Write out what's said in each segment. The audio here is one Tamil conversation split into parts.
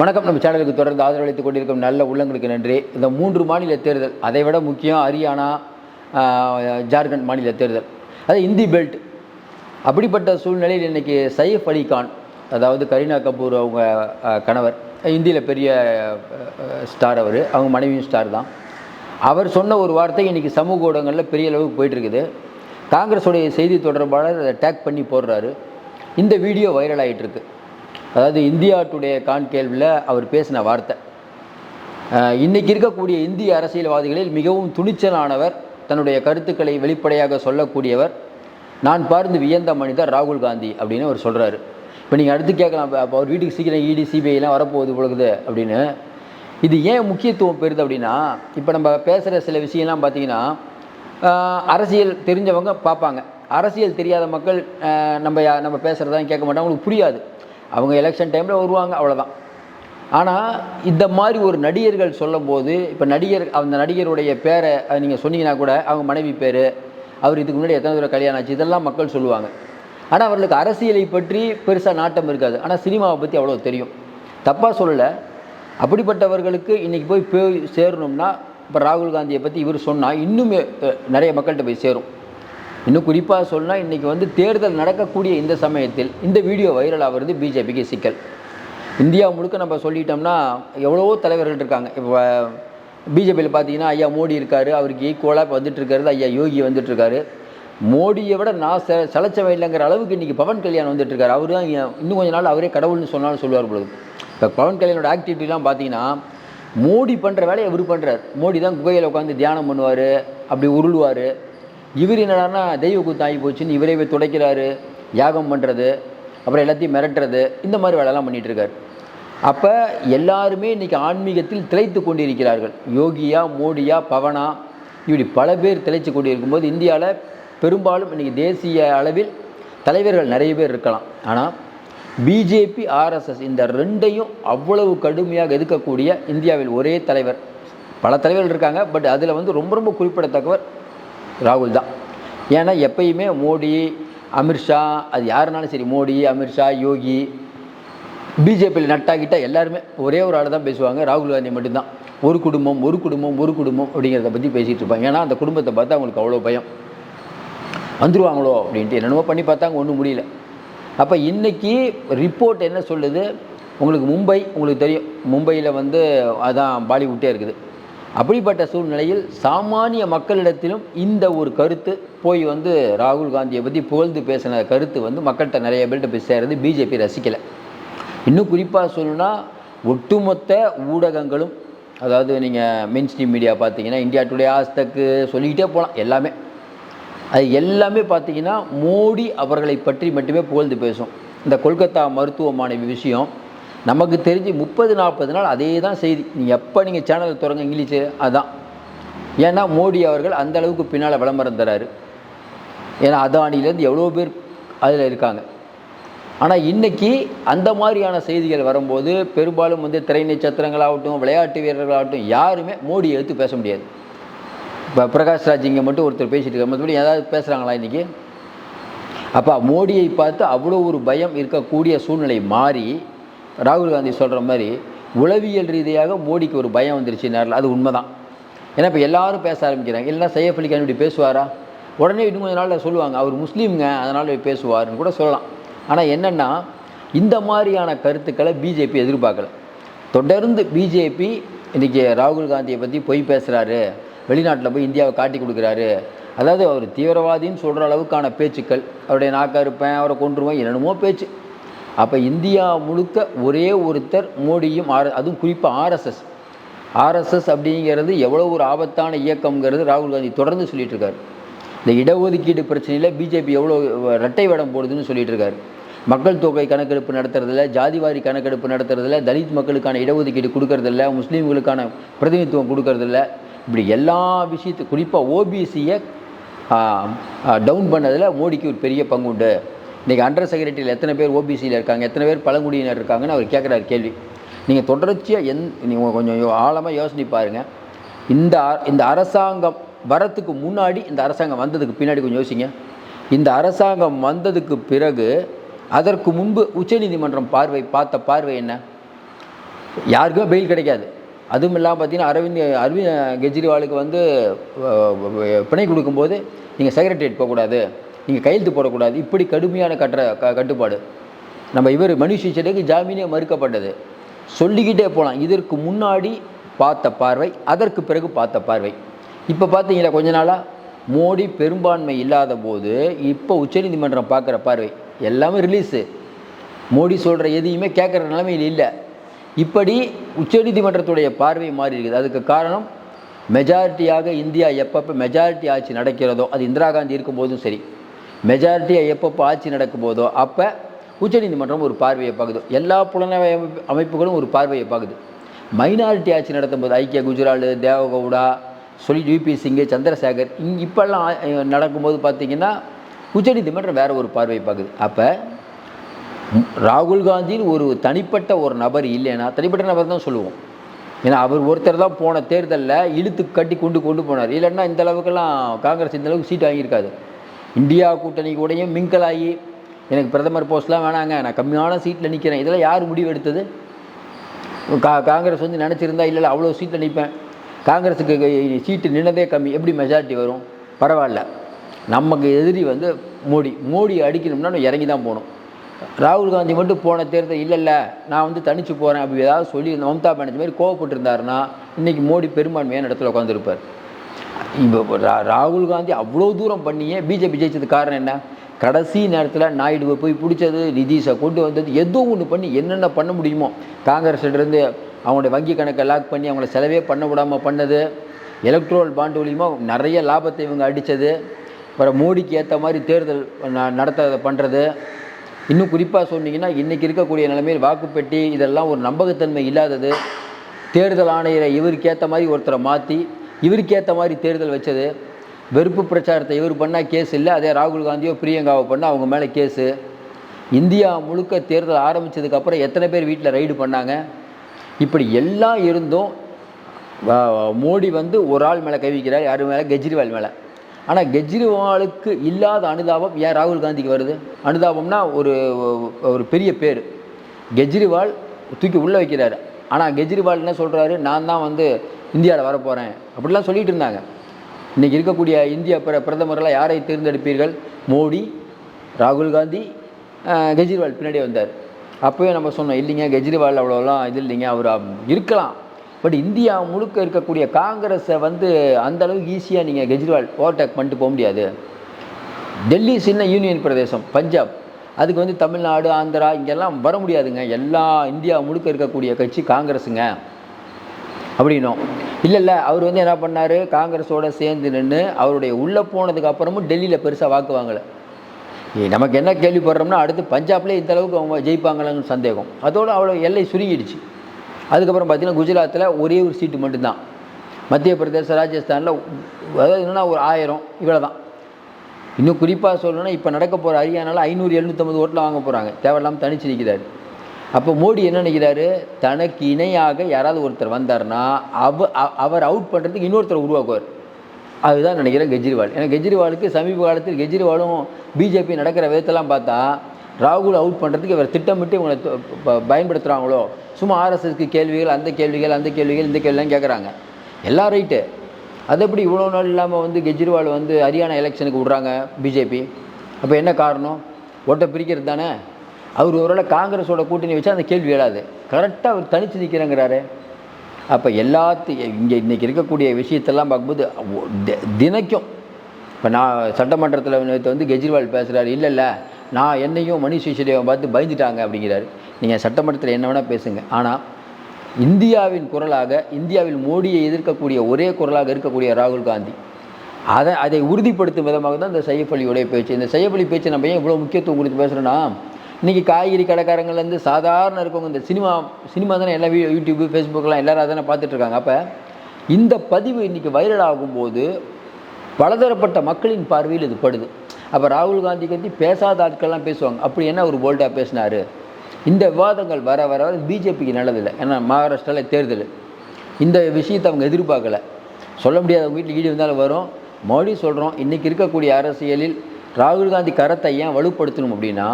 வணக்கம். நம்ம சேனலுக்கு தொடர்ந்து ஆதரவளித்துக் கொண்டிருக்கும் நல்ல உள்ளங்களுக்கு நன்றி. இந்த மூன்று மாநில தேர்தல் அதை விட முக்கியம் ஹரியானா ஜார்க்கண்ட் மாநில தேர்தல். அது இந்தி பெல்ட். அப்படிப்பட்ட சூழ்நிலையில் இன்றைக்கி சைஃப் அலி கான் அதாவது கரீனா கபூர் அவங்க கணவர் இந்தியில் பெரிய ஸ்டார் அவர். அவங்க மனைவியும் ஸ்டார் தான். அவர் சொன்ன ஒரு வார்த்தை இன்றைக்கி சமூக ஊடகங்களில் பெரிய அளவுக்கு போயிட்டுருக்குது. காங்கிரஸுடைய செய்தி தொடர்பாளர் அதை டேக் பண்ணி போடுறாரு. இந்த வீடியோ வைரல் ஆகிட்டுருக்கு அதாவது இந்தியா டுடே கான்கேள்வில் அவர் பேசின வார்த்தை. இன்றைக்கி இருக்கக்கூடிய இந்திய அரசியல்வாதிகளில் மிகவும் துணிச்சலானவர் தன்னுடைய கருத்துக்களை வெளிப்படையாக சொல்லக்கூடியவர் நான் பார்த்து வியந்த மனிதர் ராகுல் காந்தி அப்படின்னு அவர் சொல்கிறாரு இப்போ நீங்கள் அடுத்து கேட்கலாம் அப்போ அவர் வீட்டுக்கு சீக்கிரம் இடி சிபிஐலாம் வரப்போகுது பொழுது அப்படின்னு. இது ஏன் முக்கியத்துவம் பெறுது அப்படின்னா இப்போ நம்ம பேசுகிற சில விஷயம்லாம் பார்த்திங்கன்னா அரசியல் தெரிஞ்சவங்க பார்ப்பாங்க. அரசியல் தெரியாத மக்கள் நம்ம யா- நம்ம பேசுகிறதான் கேட்க மாட்டாங்க அவங்களுக்கு புரியாது. அவங்க எலெக்ஷன் டைமில் வருவாங்க அவ்வளோதான் ஆனால் இந்த மாதிரி ஒரு நடிகர்கள் சொல்லும்போது இப்போ நடிகர் அந்த நடிகருடைய பேரை நீங்கள் சொன்னீங்கன்னா கூட அவங்க மனைவி பேர் அவர் இதுக்கு முன்னாடி எத்தனை தூரம் கல்யாணம் ஆச்சு இதெல்லாம் மக்கள் சொல்லுவாங்க. ஆனால் அவர்களுக்கு அரசியலை பற்றி பெருசாக நாட்டம் இருக்காது. ஆனால் சினிமாவை பற்றி அவ்வளோ தெரியும். தப்பாக சொல்லலை. அப்படிப்பட்டவர்களுக்கு இன்றைக்கி போய் போய் சேரணும்னா இப்போ ராகுல் காந்தியை பற்றி இவர் சொன்னால் இன்னும் நிறைய மக்கள்கிட்ட போய் சேரும். இன்னும் குறிப்பாக சொன்னால் இன்றைக்கி வந்து தேர்தல் நடக்கக்கூடிய இந்த சமயத்தில் இந்த வீடியோ வைரல் ஆகிறது பிஜேபிக்கு சிக்கல். இந்தியா முழுக்க நம்ம சொல்லிட்டோம்னா எவ்வளவோ தலைவர்கள் இருக்காங்க. இப்போ பிஜேபியில் பார்த்தீங்கன்னா ஐயா மோடி இருக்கார் அவருக்கு ஈக்குவலாக இப்போ வந்துட்டுருக்காரு ஐயா யோகி வந்துட்டுருக்காரு மோடியை விட நான் செ செலச்சவன் இல்லைங்கிற அளவுக்கு இன்றைக்கி பவன் கல்யாணம் வந்துட்டுருக்காரு அவர் தான் இன்னும் கொஞ்ச நாள் அவரே கடவுள்னு சொன்னாலும் சொல்லுவார் பொழுது இப்போ பவன் கல்யாணோட ஆக்டிவிட்டிலாம் பார்த்தீங்கன்னா மோடி பண்ணுற வேலையை இவர் பண்ணுறார் மோடி தான் குகையில் உட்காந்து தியானம் பண்ணுவார் அப்படி உருளுவார். இவர் என்னடான்னா தெய்வ கூத்து ஆகி போச்சுன்னு இவரே போய் துடைக்கிறாரு யாகம் பண்ணுறது அப்புறம் எல்லாத்தையும் மிரட்டுறது இந்த மாதிரி வேலைலாம் பண்ணிகிட்ருக்கார் அப்போ எல்லாருமே இன்றைக்கி ஆன்மீகத்தில் திளைத்து கொண்டிருக்கிறார்கள். யோகியா மோடியா பவனா இப்படி பல பேர் திளைச்சு கொண்டிருக்கும்போது இந்தியாவில் பெரும்பாலும் இன்றைக்கி தேசிய அளவில் தலைவர்கள் நிறைய பேர் இருக்கலாம். ஆனால் பிஜேபி ஆர்எஸ்எஸ் இந்த ரெண்டையும் அவ்வளவு கடுமையாக எதிர்க்கக்கூடிய இந்தியாவில் ஒரே தலைவர். பல தலைவர்கள் இருக்காங்க பட் அதில் வந்து ரொம்ப ரொம்ப குறிப்பிடத்தக்கவர் ராகுல் தான். ஏன்னா எப்பயுமே மோடி அமித்ஷா அது யாருனாலும் சரி மோடி அமித்ஷா யோகி பிஜேபியில் நட்டாக்கிட்டா எல்லாருமே ஒரே ஒரு ஆள் தான் பேசுவாங்க. ராகுல் காந்தி மட்டும்தான். ஒரு குடும்பம் ஒரு குடும்பம் ஒரு குடும்பம் அப்படிங்கிறத பற்றி பேசிகிட்டு இருப்பாங்க. ஏன்னா அந்த குடும்பத்தை பார்த்தா அவங்களுக்கு அவ்வளோ பயம். வந்துருவாங்களோ அப்படின்ட்டு என்னென்னமோ பண்ணி பார்த்தாங்க ஒன்றும் முடியல. அப்போ இன்னைக்கு ரிப்போர்ட் என்ன சொல்லுது? உங்களுக்கு மும்பை உங்களுக்கு தெரியும். மும்பையில் வந்து அதான் பாலிவுட்டே இருக்குது. அப்படிப்பட்ட சூழ்நிலையில் சாமானிய மக்களிடத்திலும் இந்த ஒரு கருத்து போய் வந்து ராகுல் காந்தியை பற்றி புகழ்ந்து பேசின கருத்து வந்து மக்கள்கிட்ட நிறைய பேர்கிட்ட போய் சேர்றது பிஜேபி ரசிக்கலை. இன்னும் குறிப்பாக சொல்லணும்னா ஒட்டுமொத்த ஊடகங்களும் அதாவது நீங்கள் மெயின் ஸ்ட்ரீம் மீடியா பார்த்தீங்கன்னா இந்தியா டுடே ஆஸ்தக்கு சொல்லிக்கிட்டே போகலாம் எல்லாமே. அது எல்லாமே பார்த்தீங்கன்னா மோடி அவர்களை பற்றி மட்டுமே புகழ்ந்து பேசும். இந்த கொல்கத்தா மருத்துவமனை விஷயம் நமக்கு தெரிஞ்சு முப்பது நாற்பது நாள் அதே தான் செய்தி. நீங்கள் எப்போ நீங்கள் சேனல் தொடங்க இங்கிலீஷு அதான். ஏன்னா மோடி அவர்கள் அந்த அளவுக்கு பின்னால் விளம்பரம் தராரு. ஏன்னா அதானிலேருந்து எவ்வளோ பேர் அதில் இருக்காங்க. ஆனால் இன்றைக்கி அந்த மாதிரியான செய்திகள் வரும்போது பெரும்பாலும் வந்து திரை நட்சத்திரங்களாகட்டும் விளையாட்டு வீரர்களாகட்டும் யாருமே மோடியை எடுத்து பேச முடியாது. இப்போ பிரகாஷ் ராஜ் இங்கே மட்டும் ஒருத்தர் பேசிட்டு இருக்க மற்றபடி ஏதாவது பேசுகிறாங்களா இன்றைக்கி அப்போ மோடியை பார்த்து அவ்வளோ ஒரு பயம் இருக்கக்கூடிய சூழ்நிலை மாறி ராகுல் காந்தி சொல்கிற மாதிரி உளவியல் ரீதியாக மோடிக்கு ஒரு பயம் வந்துருச்சு நேரில் அது உண்மைதான். ஏன்னா இப்போ எல்லாரும் பேச ஆரம்பிக்கிறாங்க. எல்லாம் சையப் அலி கான் இப்படி பேசுவாரா? உடனே இன்னும் கொஞ்ச நாளில் சொல்லுவாங்க. அவர் முஸ்லீம்ங்க அதனால் பேசுவார்னு பேசுவாருன்னு கூட சொல்லலாம். ஆனால் என்னென்னா இந்த மாதிரியான கருத்துக்களை பிஜேபி எதிர்பார்க்கல. தொடர்ந்து பிஜேபி இன்றைக்கி ராகுல் காந்தியை பற்றி பொய் பேசுகிறாரு வெளிநாட்டில் போய் இந்தியாவை காட்டி கொடுக்குறாரு. அதாவது அவர் தீவிரவாதின்னு சொல்கிற அளவுக்கான பேச்சுக்கள். அவருடைய நாக்கா இருப்பேன் அவரை கொண்டுருவேன் என்னென்னமோ பேச்சு. அப்போ இந்தியா முழுக்க ஒரே ஒருத்தர் மோடியும் ஆர் அதுவும் குறிப்பாக ஆர்எஸ்எஸ் ஆர்எஸ்எஸ் அப்படிங்கிறது எவ்வளோ ஒரு ஆபத்தான இயக்கம்ங்கிறது ராகுல் காந்தி தொடர்ந்து சொல்லிட்டு இருக்காரு இந்த இடஒதுக்கீடு பிரச்சனையில் பிஜேபி எவ்வளோ ரெட்டை வேடம் போடுதுன்னு சொல்லிட்டு இருக்காரு மக்கள் தொகை கணக்கெடுப்பு நடத்துறதில்ல ஜாதிவாரி கணக்கெடுப்பு நடத்துறதில்ல தலித் மக்களுக்கான இடஒதுக்கீடு கொடுக்கறதில்ல முஸ்லீம்களுக்கான பிரதிநிதித்துவம் கொடுக்கறதில்ல. இப்படி எல்லா விஷயத்து குறிப்பாக ஓபிசியை டவுன் பண்ணதில் மோடிக்கு ஒரு பெரிய பங்கு உண்டு. இன்றைக்கி அண்டர் செக்ரட்டரியில் எத்தனை பேர் ஓபிசியில் இருக்காங்க எத்தனை பேர் பழங்குடியினர் இருக்காங்கன்னு அவர் கேட்குறாரு கேள்வி. நீங்கள் தொடர்ச்சியாக எந் நீங்கள் கொஞ்சம் யோ- யோசனை பாருங்கள் இந்த இந்த அரசாங்கம் வரத்துக்கு முன்னாடி இந்த அரசாங்கம் வந்ததுக்கு பின்னாடி கொஞ்சம் யோசிங்க. இந்த அரசாங்கம் வந்ததுக்கு பிறகு அதற்கு முன்பு உச்சநீதிமன்றம் பார்வை பார்த்த பார்வை என்ன? யாருக்குமே பெயில் கிடைக்காது. அதுவும் இல்லாமல் பார்த்தீங்கன்னா அரவிந்த் அரவிந்த் கெஜ்ரிவாலுக்கு வந்து பிணை கொடுக்கும்போது நீங்கள் செக்ரட்டரியேட் போகக்கூடாது. நீங்கள் கையெழுத்து போடக்கூடாது. இப்படி கடுமையான கட்டுற க கட்டுப்பாடு. நம்ம இவர் மனுஷ் சிசோடிக்கு ஜாமீனே மறுக்கப்பட்டது. சொல்லிக்கிட்டே போகலாம் இதற்கு முன்னாடி பார்த்த பார்வை அதற்கு பிறகு பார்த்த பார்வை. இப்போ பார்த்தீங்களா கொஞ்ச நாளாக மோடி பெரும்பான்மை இல்லாத போது இப்போ உச்சநீதிமன்றம் பார்க்குற பார்வை எல்லாமே ரிலீஸு மோடி சொல்கிற எதையுமே கேட்குற நிலைமையில் இல்லை. இப்படி உச்சநீதிமன்றத்துடைய பார்வை மாறி இருக்குது. அதுக்கு காரணம் மெஜாரிட்டியாக இந்தியா எப்பப்போ மெஜாரிட்டி ஆட்சி நடக்கிறதோ அது இந்திரா காந்தி இருக்கும்போதும் சரி. மெஜாரிட்டியாக எப்பப்போ ஆட்சி நடக்கும் போதோ அப்போ உச்சநீதிமன்றம் ஒரு பார்வையை பார்க்குது. எல்லா புலனாய்வு அமைப்பு- அமைப்புகளும் ஒரு பார்வையை பார்க்குது. மைனாரிட்டி ஆட்சி நடத்தும் போது ஐக்கிய குஜரால் தேவகவுடா சொல்லி யூபி சிங்கு சந்திரசேகர் இங்கே இப்போல்லாம் நடக்கும்போது பார்த்திங்கன்னா உச்சநீதிமன்றம் வேறு ஒரு பார்வையை பார்க்குது. அப்போ ராகுல் காந்தின்னு ஒரு தனிப்பட்ட ஒரு நபர் இல்லைன்னா தனிப்பட்ட நபர் தான் சொல்லுவோம். ஏன்னா அவர் ஒருத்தர் தான் போன தேர்தலில் இழுத்து கட்டி கொண்டு கொண்டு போனார். இல்லைன்னா இந்த அளவுக்கெல்லாம் காங்கிரஸ் இந்த அளவுக்கு சீட் வாங்கியிருக்காது. இந்தியா கூட்டணி கூடயும் மிங்கல் ஆகி எனக்கு பிரதமர் போஸ்ட்லாம் வேணாங்க நான் கம்மியான சீட்டில் நிற்கிறேன் இதெல்லாம் யார் முடிவு எடுத்தது கா காங்கிரஸ் வந்து நினச்சிருந்தா இல்லை இல்லை அவ்வளோ சீட்டில் நிற்பேன் காங்கிரஸுக்கு சீட்டு நின்னதே கம்மி. எப்படி மெஜாரிட்டி வரும்? பரவாயில்ல. நமக்கு எதிரி வந்து மோடி. மோடி அடிக்கணும்னா நம்ம இறங்கி தான் போகணும். ராகுல் காந்தி மட்டும் போன தேர்தல் இல்லை இல்லை நான் வந்து தனிச்சு போகிறேன் அப்படி ஏதாவது சொல்லி மம்தா பானர்ஜி மாதிரி கோவப்பட்டிருந்தாருன்னா இன்றைக்கி மோடி பெரும்பான்மையான இடத்துல உட்காந்துருப்பார் இப்போ ரா- ராகுல் காந்தி அவ்வளோ தூரம் பண்ணியே பிஜேபி ஜெயிச்சதுக்கு காரணம் என்ன? கடைசி நேரத்தில் நாயுடுவை போய் பிடிச்சது நிதிஷை கொண்டு வந்தது ஏதோ ஒன்று பண்ணி என்னென்ன பண்ண முடியுமோ. காங்கிரஸ்லேருந்து அவங்களுடைய வங்கி கணக்கை லாக் பண்ணி அவங்கள செலவே பண்ண விடாமல் பண்ணது. எலக்ட்ரோல் பாண்டு மூலியமாக நிறைய லாபத்தை இவங்க அடித்தது அப்புறம் மோடிக்கு ஏற்ற மாதிரி தேர்தல் ந- நடத்த பண்ணுறது இன்னும் குறிப்பாக சொன்னீங்கன்னா இன்றைக்கி இருக்கக்கூடிய நிலைமையில் வாக்குப்பெட்டி இதெல்லாம் ஒரு நம்பகத்தன்மை இல்லாதது. தேர்தல் ஆணையரை இவருக்கு ஏற்ற மாதிரி ஒருத்தரை மாற்றி இவருக்கு ஏற்ற மாதிரி தேர்தல் வச்சது. வெறுப்பு பிரச்சாரத்தை இவர் பண்ணால் கேஸ் இல்லை. அதே ராகுல் காந்தியோ பிரியங்காவோ பண்ணால் அவங்க மேலே கேஸு. இந்தியா முழுக்க தேர்தல் ஆரம்பித்ததுக்கப்புறம் எத்தனை பேர் வீட்டில் ரைடு பண்ணாங்க? இப்படி எல்லாம் இருந்தும் மோடி வந்து ஒரு ஆள் மேலே கைவிக்கிறார் யார் மேலே? கெஜ்ரிவால் மேலே. ஆனால் கெஜ்ரிவாலுக்கு இல்லாத அனுதாபம் ஏன் ராகுல் காந்திக்கு வருது? அனுதாபம்னா ஒரு ஒரு பெரிய பேர். கெஜ்ரிவால் தூக்கி உள்ளே வைக்கிறாரு. ஆனால் கெஜ்ரிவால் என்ன சொல்கிறாரு நான் தான் வந்து இந்தியாவில் வரப்போகிறேன் அப்படிலாம் சொல்லிட்டு இருந்தாங்க. இன்றைக்கி இருக்கக்கூடிய இந்திய பிர பிரதமர்களாக யாரை தேர்ந்தெடுப்பீர்கள்? மோடி ராகுல் காந்தி கெஜ்ரிவால் பின்னாடியே வந்தார். அப்போயே நம்ம சொன்னோம் இல்லைங்க கெஜ்ரிவால் அவ்வளோலாம் இது இல்லைங்க அவர் இருக்கலாம். பட் இந்தியா முழுக்க இருக்கக்கூடிய காங்கிரஸை வந்து அந்த அளவுக்கு ஈஸியாக நீங்கள் கெஜ்ரிவால் ஓவர்டேக் பண்ணிட்டு போக முடியாது. டெல்லி சின்ன யூனியன் பிரதேசம் பஞ்சாப். அதுக்கு வந்து தமிழ்நாடு ஆந்திரா இங்கெல்லாம் வர முடியாதுங்க. எல்லா இந்தியா முழுக்க இருக்கக்கூடிய கட்சி காங்கிரஸுங்க. அப்படின்னும். இல்லை இல்லை அவர் வந்து என்ன பண்ணார்? காங்கிரஸோடு சேர்ந்து நின்று அவருடைய உள்ளே போனதுக்கு அப்புறமும் டெல்லியில் பெருசாக வாக்கு வாங்கலை. நமக்கு என்ன கேள்விப்படுறோம்னா அடுத்து பஞ்சாப்லேயே இந்த அளவுக்கு அவங்க ஜெயிப்பாங்களான்னு சந்தேகம். அதோடு அவ்வளோ எல்லை சுருங்கிடுச்சு. அதுக்கப்புறம் பார்த்தீங்கன்னா குஜராத்தில் ஒரே ஒரு சீட்டு மட்டும்தான். மத்திய பிரதேச ராஜஸ்தானில் அதாவது ஒரு ஆயிரம். இவ்வளோ தான் இன்னும் குறிப்பாக சொல்லணும்னா இப்போ நடக்க போகிற ஹரியானாவில் ஐநூறு எழுநூற்றம்பது ஓட்டில் வாங்க போகிறாங்க தேவையில்லாமல் தனிச்சு நிற்கிறாரு அப்போ மோடி என்ன நினைக்கிறாரு? தனக்கு இணையாக யாராவது ஒருத்தர் வந்தார்னா அவ அவர் அவுட் பண்ணுறதுக்கு இன்னொருத்தர் உருவாக்குவார். அதுதான் நினைக்கிறேன் கெஜ்ரிவால். ஏன்னா கெஜ்ரிவாலுக்கு சமீப காலத்தில் கெஜ்ரிவாலும் பிஜேபி நடக்கிற விதத்தெல்லாம் பார்த்தா ராகுல் அவுட் பண்ணுறதுக்கு இவர் திட்டமிட்டு இவங்களை ப- பயன்படுத்துகிறாங்களோ சும்மா ஆர்எஸ்எஸ்க்கு கேள்விகள் அந்த கேள்விகள் அந்த கேள்விகள் இந்த கேள்விலாம் கேட்குறாங்க எல்லாம் ரைட்டு அது எப்படி இவ்வளோ நாள் இல்லாமல் வந்து கெஜ்ரிவால் வந்து ஹரியானா எலெக்ஷனுக்கு விட்றாங்க பிஜேபி? அப்போ என்ன காரணம்? ஓட்டை பிரிக்கிறது தானே? அவர் ஒருவேளை காங்கிரஸோட கூட்டணி வச்சா அந்த கேள்வி எழாது கரெக்டாக அவர் தனிச்சு நிற்கிறேங்கிறாரு அப்போ எல்லாத்தையும் இங்கே இன்றைக்கி இருக்கக்கூடிய விஷயத்தெல்லாம் பார்க்கும்போது தினைக்கும். இப்போ நான் சட்டமன்றத்தில் நேற்று வந்து கெஜ்ரிவால் பேசுகிறாரு இல்லை இல்லை நான் என்னையும் மணிஷ் சிசோடியாவை பார்த்து பயந்துட்டாங்க அப்படிங்கிறாரு. நீங்கள் சட்டமன்றத்தில் என்ன வேணால் பேசுங்க. ஆனால் இந்தியாவின் குரலாக இந்தியாவில் மோடியை எதிர்க்கக்கூடிய ஒரே குரலாக இருக்கக்கூடிய ராகுல் காந்தி. அதை அதை உறுதிப்படுத்தும் விதமாக தான் இந்த சையப் அலியுடைய பேச்சு. இந்த சையப் அலி பேச்சு நம்ம ஏன் இவ்வளோ முக்கியத்துவம் கொடுத்து பேசுகிறோன்னா இன்றைக்கி காய்கறி கடைக்காரங்கள்லேருந்து சாதாரண இருக்கவங்க இந்த சினிமா சினிமா தானே எல்லா யூடியூப்பு ஃபேஸ்புக்கெலாம் எல்லோரும் அதானே பார்த்துட்ருக்காங்க அப்போ இந்த பதிவு இன்றைக்கி வைரல் ஆகும்போது பலதரப்பட்ட மக்களின் பார்வையில் இது படுது. அப்போ ராகுல் காந்தி பற்றி பேசாத ஆட்கள்லாம் பேசுவாங்க. அப்படி என்ன ஒரு போல்டாக பேசினார்? இந்த விவாதங்கள் வர வர வர பிஜேபிக்கு நல்லதில்லை. ஏன்னா மகாராஷ்டிராவில் தேர்தல். இந்த விஷயத்தை அவங்க எதிர்பார்க்கல. சொல்ல முடியாத அவங்க வீட்டில் ஈடு வந்தாலும் வரும். மோடி சொல்கிறோம் இன்றைக்கி இருக்கக்கூடிய அரசியலில் ராகுல் காந்தி கரத்தை ஏன் வலுப்படுத்தணும் அப்படின்னா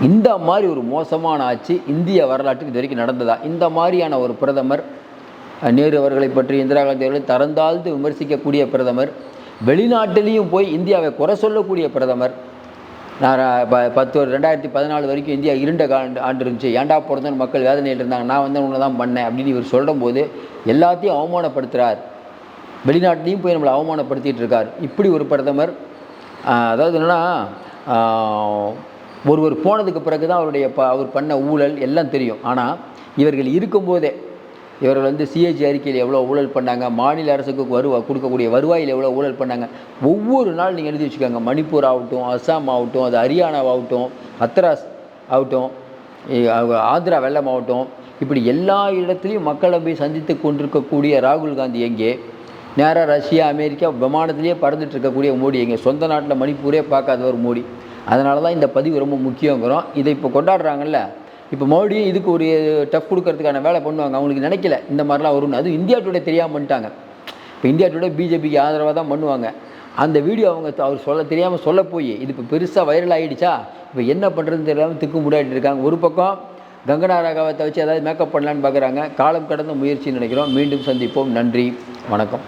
இந்த மாதிரி ஒரு மோசமான ஆட்சி இந்திய வரலாற்றுக்கு இது வரைக்கும் நடந்ததா? இந்த மாதிரியான ஒரு பிரதமர் நேரு அவர்களை பற்றி இந்திரா காந்தி அவர்களை தரந்தாழ்ந்து விமர்சிக்கக்கூடிய பிரதமர் வெளிநாட்டிலையும் போய் இந்தியாவை குறை சொல்லக்கூடிய பிரதமர் நான் ப- பத்து ரெண்டாயிரத்தி பதினாலு வரைக்கும் இந்தியா இருண்ட ஆண்டு ஆண்டு இருந்துச்சு. ஏன்டா பிறந்தன்னு மக்கள் வேதனையில் இருந்தாங்க நான் வந்து உன்னை தான் பண்ணேன் அப்படின்னு இவர் சொல்லும்போது எல்லாத்தையும் அவமானப்படுத்துகிறார் வெளிநாட்டிலையும் போய் நம்மளை அவமானப்படுத்திகிட்டு இருக்கார். இப்படி ஒரு பிரதமர் அதாவது என்னென்னா ஒருவர் போனதுக்கு பிறகு தான் அவருடைய ப அவர் பண்ண ஊழல் எல்லாம் தெரியும். ஆனால் இவர்கள் இருக்கும்போதே இவர்கள் வந்து சிஏஜி அறிக்கையில் எவ்வளோ ஊழல் பண்ணாங்க மாநில அரசுக்கு வருவா கொடுக்கக்கூடிய வருவாயில் எவ்வளோ ஊழல் பண்ணாங்க ஒவ்வொரு நாள் நீங்கள் எழுதி வச்சுக்கோங்க. மணிப்பூர் ஆகட்டும் அஸ்ஸாம் ஆகட்டும் அது ஹரியானாவாகட்டும் ஹத்ராஸ் ஆகட்டும் ஆந்திரா வெள்ளம் ஆகட்டும் இப்படி எல்லா இடத்துலையும் மக்களை போய் சந்தித்து கொண்டிருக்கக்கூடிய ராகுல் காந்தி எங்கே? நேராக ரஷ்யா அமெரிக்கா விமானத்திலேயே பறந்துட்டு இருக்கக்கூடிய மோடி எங்கே? சொந்த நாட்டில் மணிப்பூரே பார்க்காதவர் மோடி. அதனால தான் இந்த பதிவு ரொம்ப முக்கியங்கிறோம். இதை இப்போ கொண்டாடுறாங்கல்ல இப்போ மோடி இதுக்கு ஒரு டஃப் கொடுக்கறதுக்கான வேலை பண்ணுவாங்க. அவங்களுக்கு நினைக்கல. இந்த மாதிரிலாம் வரும்னு. அதுவும் இந்தியா டுடே தெரியாமல் பண்ணிட்டாங்க இப்போ இந்தியா டுடே பிஜேபிக்கு ஆதரவாக தான் பண்ணுவாங்க. அந்த வீடியோ அவங்க அவர் சொல்ல தெரியாமல் சொல்ல போய் இது இப்போ பெருசாக வைரல் ஆகிடுச்சா இப்போ என்ன பண்ணுறதுன்னு தெரியாமல் திக்கு முடாடிட்டு இருக்காங்க. ஒரு பக்கம் கங்கனா ராகாவத்தை வச்சு ஏதாவது மேக்கப் பண்ணலான்னு பார்க்குறாங்க காலம் கடந்த முயற்சின்னு நினைக்கிறோம். மீண்டும் சந்திப்போம். நன்றி. வணக்கம்.